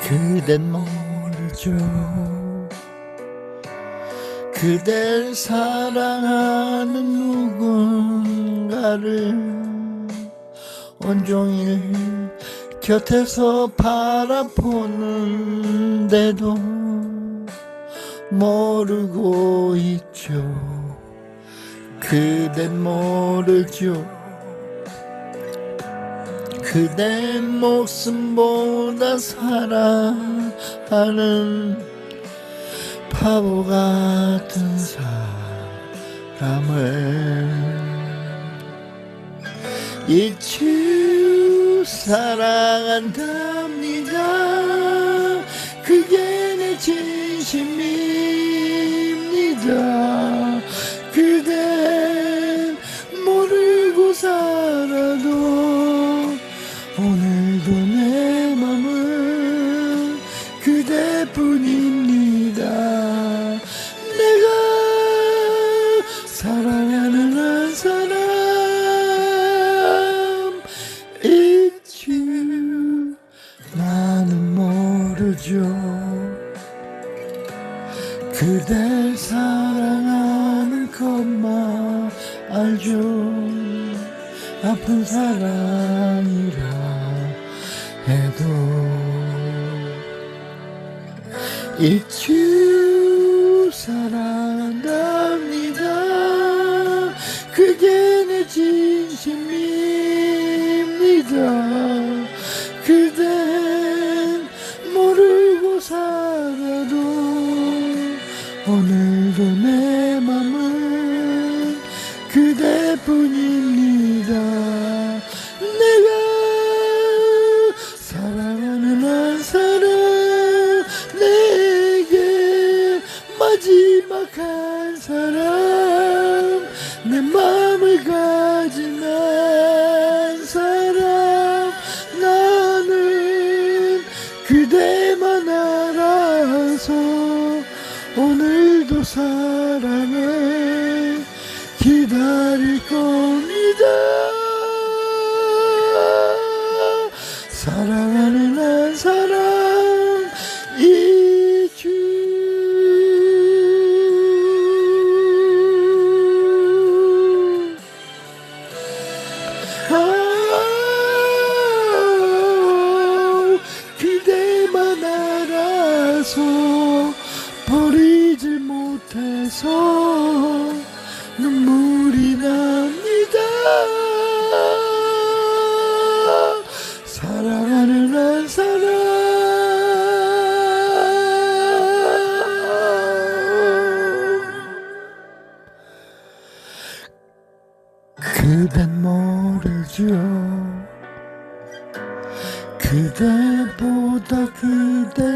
그댄 모르죠 그댈 사랑하는 누군가를 온종일 곁에서 바라보는데도 모르고 있죠. 그댄 모르죠 그대 목숨보다 사랑하는 바보 같은 사람을 잊지 사랑한답니다 모르죠 그댈 사랑하는 것만 알죠. 아픈 사랑이라 해도 잊지 사랑한답니다. 그게 내 진심입니다 오늘도 내 맘은 그대뿐입니다 오늘도 사랑을 기다릴 겁니다. 사랑하는 한 사람 잊지 아, 그대만 알아서 못해서 눈물이 납니다. 사랑하는 한 사람. 그댄 모르죠. 그대보다 그댈